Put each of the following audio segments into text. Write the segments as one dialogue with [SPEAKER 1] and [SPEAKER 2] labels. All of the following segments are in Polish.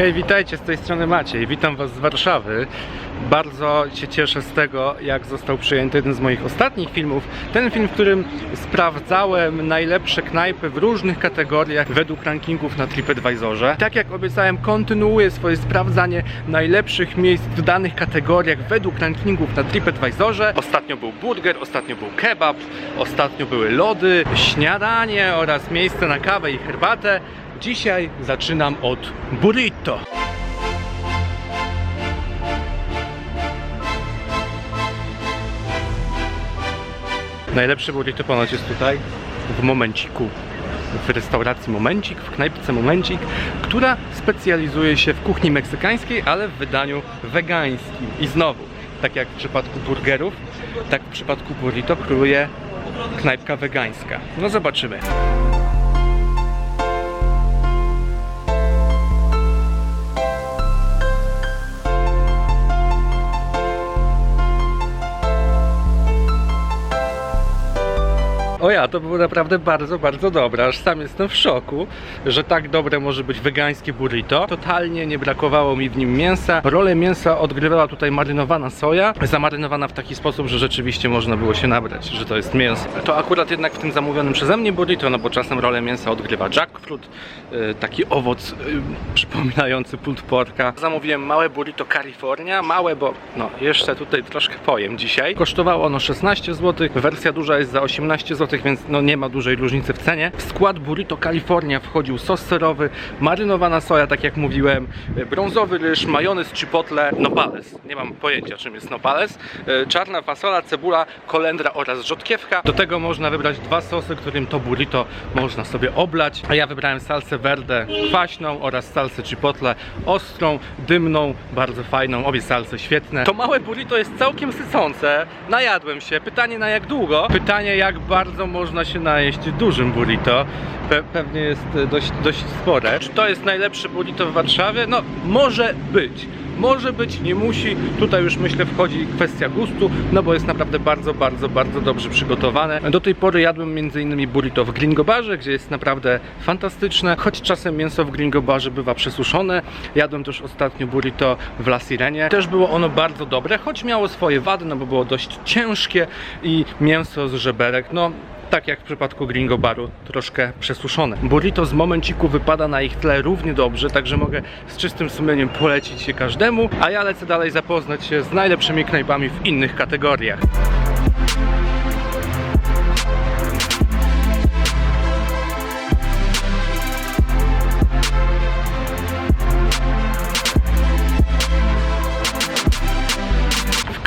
[SPEAKER 1] Hej, witajcie, z tej strony Maciej. Witam Was z Warszawy. Bardzo się cieszę z tego, jak został przyjęty jeden z moich ostatnich filmów. Ten film, w którym sprawdzałem najlepsze knajpy w różnych kategoriach według rankingów na TripAdvisorze. Tak jak obiecałem, kontynuuję swoje sprawdzanie najlepszych miejsc w danych kategoriach według rankingów na TripAdvisorze. Ostatnio był burger, ostatnio był kebab, ostatnio były lody, śniadanie oraz miejsce na kawę i herbatę. Dzisiaj zaczynam od burrito. Najlepszy burrito ponoć jest tutaj w Momenciku. W restauracji Momencik, w knajpce Momencik, która specjalizuje się w kuchni meksykańskiej, ale w wydaniu wegańskim. I znowu, tak jak w przypadku burgerów, tak w przypadku burrito króluje knajpka wegańska. No zobaczymy. O ja, to było naprawdę bardzo, bardzo dobre. Aż sam jestem w szoku, że tak dobre może być wegańskie burrito. Totalnie nie brakowało mi w nim mięsa. Rolę mięsa odgrywała tutaj marynowana soja, zamarynowana w taki sposób, że rzeczywiście można było się nabrać, że to jest mięso. To akurat jednak w tym zamówionym przeze mnie burrito, no bo czasem rolę mięsa odgrywa jackfruit, y, taki owoc y, przypominający pulled porka. Zamówiłem małe burrito California, małe, bo no jeszcze tutaj troszkę pojem dzisiaj. Kosztowało ono 16 zł, wersja duża jest za 18 zł, więc no nie ma dużej różnicy w cenie. W skład burrito California wchodził sos serowy, marynowana soja, tak jak mówiłem, y, brązowy ryż, majonez chipotle, nopales. Nie mam pojęcia czym jest nopales. Y, Czarna fasola, cebula, kolendra oraz rzodkiewka. Do tego można wybrać dwa sosy, którym to burrito można sobie oblać. A ja wybrałem salsę verde kwaśną oraz salsę chipotle ostrą, dymną, bardzo fajną. Obie salsy świetne. To małe burrito jest całkiem sycące. Najadłem się. Pytanie na jak długo? Pytanie jak bardzo można się najeść dużym burrito. Pe pewnie jest e, dość, dość spore. Czy to jest najlepsze burrito w Warszawie? No, może być. Może być, nie musi. Tutaj już myślę wchodzi kwestia gustu, no bo jest naprawdę bardzo, bardzo, bardzo dobrze przygotowane. Do tej pory jadłem m.in. burrito w Gringo Barze, gdzie jest naprawdę fantastyczne, choć czasem mięso w Gringo Barze bywa przesuszone. Jadłem też ostatnio burrito w La Sirenie. Też było ono bardzo dobre, choć miało swoje wady, no bo było dość ciężkie i mięso z żeberek, no tak jak w przypadku Gringo Baru, troszkę przesuszone. Burrito z momenciku wypada na ich tle równie dobrze, także mogę z czystym sumieniem polecić się każdemu, a ja lecę dalej zapoznać się z najlepszymi knajpami w innych kategoriach.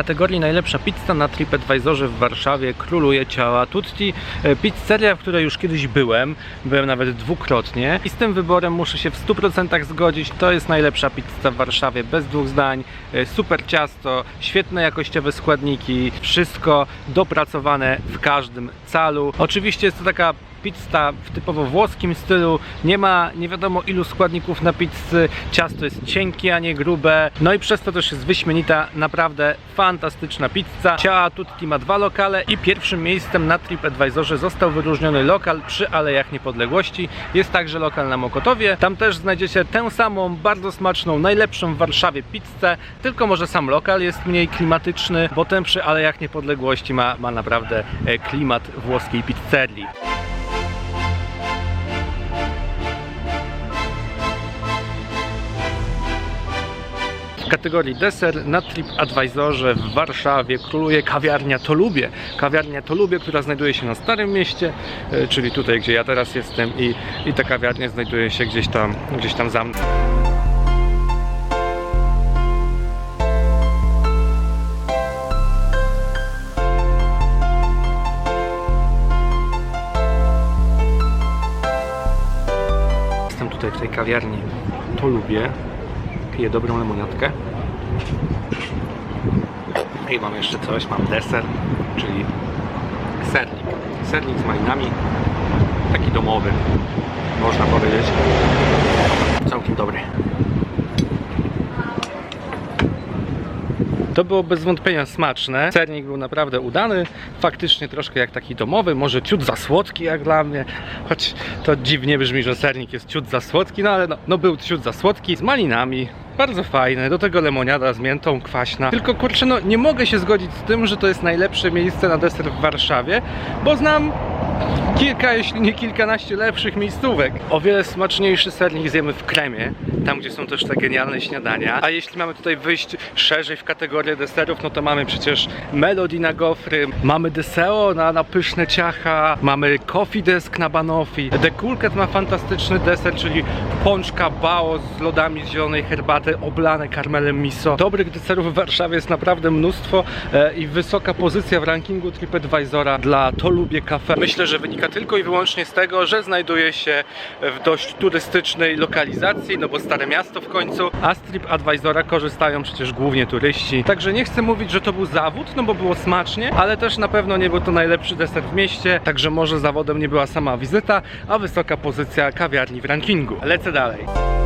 [SPEAKER 1] Kategorii najlepsza pizza na TripAdvisorze w Warszawie króluje ciała Tutti. E, Pizzeria, w której już kiedyś byłem, byłem nawet dwukrotnie i z tym wyborem muszę się w 100% zgodzić. To jest najlepsza pizza w Warszawie, bez dwóch zdań. E, Super ciasto, świetne jakościowe składniki, wszystko dopracowane w każdym calu. Oczywiście jest to taka pizza w typowo włoskim stylu. Nie ma nie wiadomo ilu składników na pizzy. Ciasto jest cienkie, a nie grube. No i przez to też jest wyśmienita, naprawdę fantastyczna pizza. Ciała Tutti ma dwa lokale i pierwszym miejscem na TripAdvisorze został wyróżniony lokal przy Alejach Niepodległości. Jest także lokal na Mokotowie. Tam też znajdziecie tę samą, bardzo smaczną, najlepszą w Warszawie pizzę, tylko może sam lokal jest mniej klimatyczny, bo ten przy Alejach Niepodległości ma, ma naprawdę e, klimat włoskiej pizzerii. Kategorii deser na TripAdvisorze w Warszawie króluje kawiarnia To Lubię. Kawiarnia To Lubię, która znajduje się na Starym Mieście, e, czyli tutaj, gdzie ja teraz jestem i, i ta kawiarnia znajduje się gdzieś tam, gdzieś tam za mną. Jestem tutaj w tej kawiarni To Lubię. Piję dobrą lemoniatkę. I mam jeszcze coś, mam deser, czyli sernik. Sernik z malinami, taki domowy, można powiedzieć. Całkiem dobry. To było bez wątpienia smaczne. Sernik był naprawdę udany, faktycznie troszkę jak taki domowy, może ciut za słodki jak dla mnie, choć to dziwnie brzmi, że sernik jest ciut za słodki, no ale no, no był ciut za słodki, z malinami, bardzo fajne, do tego lemoniada z miętą, kwaśna. Tylko kurczę, no nie mogę się zgodzić z tym, że to jest najlepsze miejsce na deser w Warszawie, bo znam kilka, jeśli nie kilkanaście lepszych miejscówek. O wiele smaczniejszy sernik zjemy w kremie, tam gdzie są też te genialne śniadania. A jeśli mamy tutaj wyjść szerzej w kategorię deserów, no to mamy przecież Melody na gofry, mamy Deseo na, na pyszne ciacha, mamy Coffee Desk na banoffee. The Cool Cat ma fantastyczny deser, czyli pączka bao z lodami z zielonej herbaty, oblane karmelem miso. Dobrych deserów w Warszawie jest naprawdę mnóstwo e, i wysoka pozycja w rankingu TripAdvisora dla To Lubię Cafe. Myślę, że wynika tylko i wyłącznie z tego, że znajduje się w dość turystycznej lokalizacji, no bo Stare Miasto w końcu, a z TripAdvisora korzystają przecież głównie turyści. Także nie chcę mówić, że to był zawód, no bo było smacznie, ale też na pewno nie był to najlepszy deser w mieście, także może zawodem nie była sama wizyta, a wysoka pozycja kawiarni w rankingu. Lecę dalej.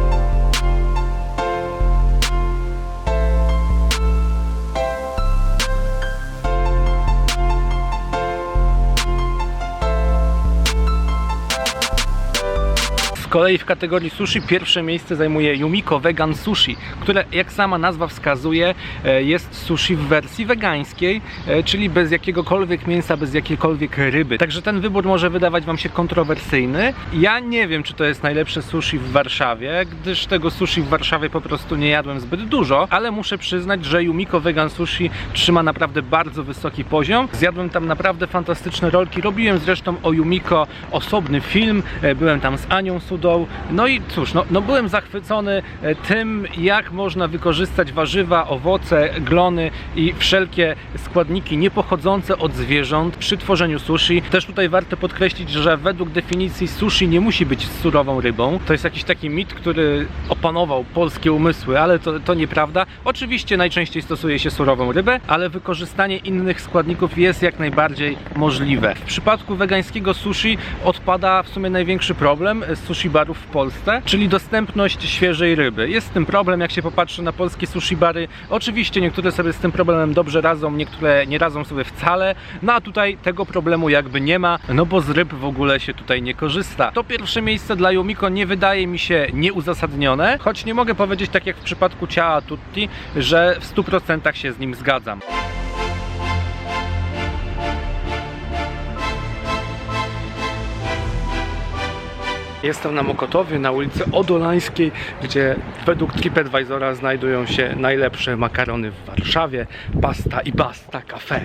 [SPEAKER 1] Kolei w kategorii sushi pierwsze miejsce zajmuje Yumiko Vegan Sushi, które jak sama nazwa wskazuje e, jest sushi w wersji wegańskiej, e, czyli bez jakiegokolwiek mięsa, bez jakiejkolwiek ryby. Także ten wybór może wydawać Wam się kontrowersyjny. Ja nie wiem, czy to jest najlepsze sushi w Warszawie, gdyż tego sushi w Warszawie po prostu nie jadłem zbyt dużo, ale muszę przyznać, że Yumiko Vegan Sushi trzyma naprawdę bardzo wysoki poziom. Zjadłem tam naprawdę fantastyczne rolki. Robiłem zresztą o Yumiko osobny film, e, byłem tam z Anią No i cóż, no, no byłem zachwycony e, tym, jak można wykorzystać warzywa, owoce, glony i wszelkie składniki niepochodzące od zwierząt przy tworzeniu sushi. Też tutaj warto podkreślić, że według definicji sushi nie musi być surową rybą. To jest jakiś taki mit, który opanował polskie umysły, ale to, to nieprawda. Oczywiście najczęściej stosuje się surową rybę, ale wykorzystanie innych składników jest jak najbardziej możliwe. W przypadku wegańskiego sushi odpada w sumie największy problem sushi barów w Polsce, czyli dostępność świeżej ryby. Jest z tym problem, jak się popatrzy na polskie sushi bary. Oczywiście niektóre sobie z tym problemem dobrze radzą, niektóre nie radzą sobie wcale, no a tutaj tego problemu jakby nie ma, no bo z ryb w ogóle się tutaj nie korzysta. To pierwsze miejsce dla Yumiko nie wydaje mi się nieuzasadnione, choć nie mogę powiedzieć tak jak w przypadku Ciała Tutti, że w 100% się z nim zgadzam. Jestem na Mokotowie, na ulicy Odolańskiej, gdzie według TripAdvisora znajdują się najlepsze makarony w Warszawie. Pasta i Basta Cafe.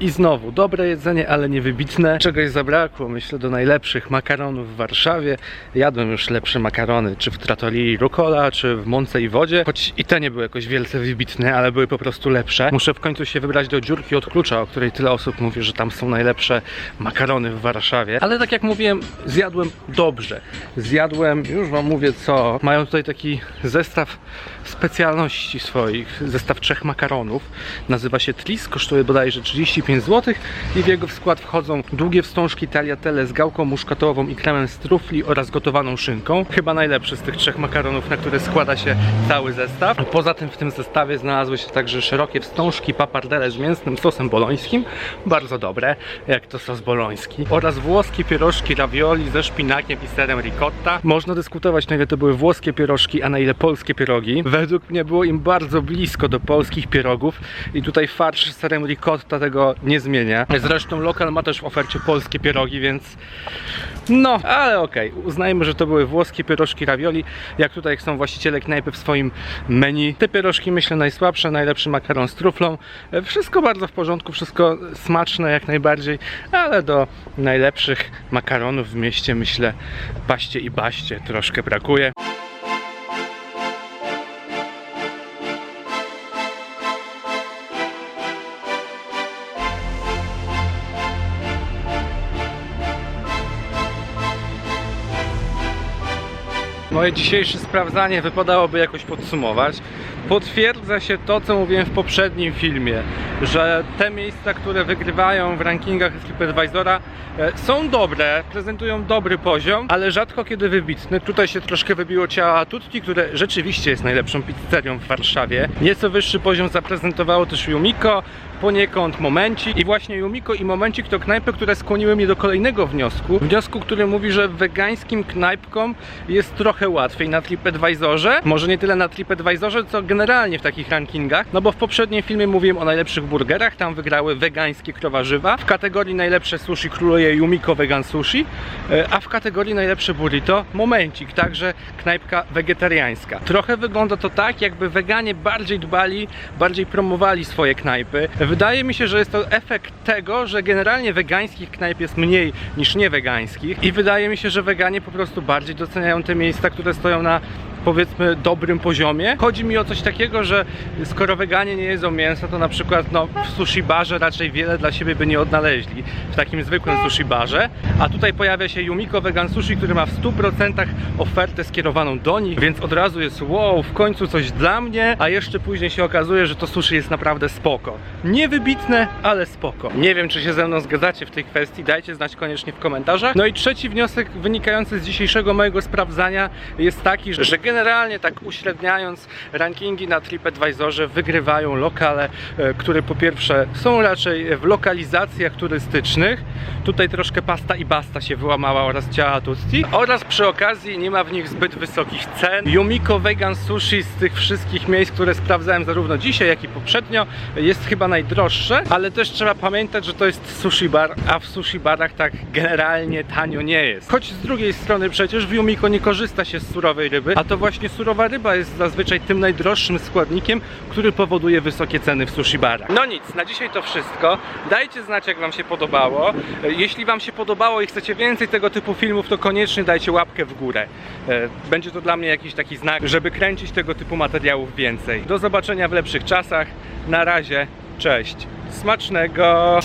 [SPEAKER 1] I znowu, dobre jedzenie, ale niewybitne. Czegoś zabrakło, myślę, do najlepszych makaronów w Warszawie. Jadłem już lepsze makarony, czy w Trattorii Rucola, czy w Mące i Wodzie. Choć i te nie były jakoś wielce wybitne, ale były po prostu lepsze. Muszę w końcu się wybrać do Dziurki od Klucza, o której tyle osób mówi, że tam są najlepsze makarony w Warszawie. Ale tak jak mówiłem, zjadłem dobrze. Zjadłem, już wam mówię co. Mają tutaj taki zestaw specjalności swoich, zestaw trzech makaronów. Nazywa się Tris, kosztuje bodajże 35 zł i w jego skład wchodzą długie wstążki tagliatelle z gałką muszkatołową i kremem z trufli oraz gotowaną szynką. Chyba najlepszy z tych trzech makaronów, na które składa się cały zestaw. Poza tym w tym zestawie znalazły się także szerokie wstążki papardelle z mięsnym sosem bolońskim, bardzo dobre, jak to sos boloński, oraz włoskie pierożki ravioli ze szpinakiem i serem ricotta. Można dyskutować, na ile to były włoskie pierożki, a na ile polskie pierogi. Według mnie było im bardzo blisko do polskich pierogów i tutaj farsz z serem ricotta tego nie zmienia. Zresztą lokal ma też w ofercie polskie pierogi, więc no, ale okej, uznajmy, że to były włoskie pierożki ravioli, jak tutaj są właściciele knajpy w swoim menu. Te pierożki myślę najsłabsze, najlepszy makaron z truflą. Wszystko bardzo w porządku, wszystko smaczne jak najbardziej, ale do najlepszych makaronów w mieście myślę paście i baście troszkę brakuje. Moje dzisiejsze sprawdzanie wypadałoby jakoś podsumować. Potwierdza się to, co mówiłem w poprzednim filmie, że te miejsca, które wygrywają w rankingach TripAdvisora e, są dobre, prezentują dobry poziom, ale rzadko kiedy wybitny. Tutaj się troszkę wybiło ciała Tutti, które rzeczywiście jest najlepszą pizzerią w Warszawie. Nieco wyższy poziom zaprezentowało też Yumiko, poniekąd Momencik i właśnie Yumiko i Momencik to knajpy, które skłoniły mnie do kolejnego wniosku. Wniosku, który mówi, że wegańskim knajpkom jest trochę łatwiej na TripAdvisorze. Może nie tyle na TripAdvisorze, co generalnie w takich rankingach. No bo w poprzednim filmie mówiłem o najlepszych burgerach, tam wygrały wegańskie krowarzywa. W kategorii najlepsze sushi króluje Yumiko Vegan Sushi, e, a w kategorii najlepsze burrito Momencik, także knajpka wegetariańska. Trochę wygląda to tak, jakby weganie bardziej dbali, bardziej promowali swoje knajpy. Wydaje mi się, że jest to efekt tego, że generalnie wegańskich knajp jest mniej niż niewegańskich i wydaje mi się, że weganie po prostu bardziej doceniają te miejsca, które stoją na powiedzmy dobrym poziomie. Chodzi mi o coś takiego, że skoro weganie nie jedzą mięsa, to na przykład no, w sushi barze raczej wiele dla siebie by nie odnaleźli w takim zwykłym sushi barze. A tutaj pojawia się Yumiko Vegan Sushi, który ma w 100% ofertę skierowaną do nich, więc od razu jest wow, w końcu coś dla mnie, a jeszcze później się okazuje, że to sushi jest naprawdę spoko. Niewybitne, ale spoko. Nie wiem, czy się ze mną zgadzacie w tej kwestii, dajcie znać koniecznie w komentarzach. No i trzeci wniosek wynikający z dzisiejszego mojego sprawdzania jest taki, że generalnie tak uśredniając rankingi na TripAdvisorze wygrywają lokale, e, które po pierwsze są raczej w lokalizacjach turystycznych. Tutaj troszkę pasta i basta się wyłamała oraz ciała Tutti. Oraz przy okazji nie ma w nich zbyt wysokich cen. Yumiko Vegan Sushi z tych wszystkich miejsc, które sprawdzałem zarówno dzisiaj, jak i poprzednio, jest chyba najdroższe, ale też trzeba pamiętać, że to jest sushi bar, a w sushi barach tak generalnie tanio nie jest. Choć z drugiej strony przecież w Yumiko nie korzysta się z surowej ryby, a to właśnie surowa ryba jest zazwyczaj tym najdroższym składnikiem, który powoduje wysokie ceny w sushi barach. No nic, na dzisiaj to wszystko. Dajcie znać, jak Wam się podobało. Jeśli Wam się podobało i chcecie więcej tego typu filmów, to koniecznie dajcie łapkę w górę. E, Będzie to dla mnie jakiś taki znak, żeby kręcić tego typu materiałów więcej. Do zobaczenia w lepszych czasach. Na razie, cześć. Smacznego!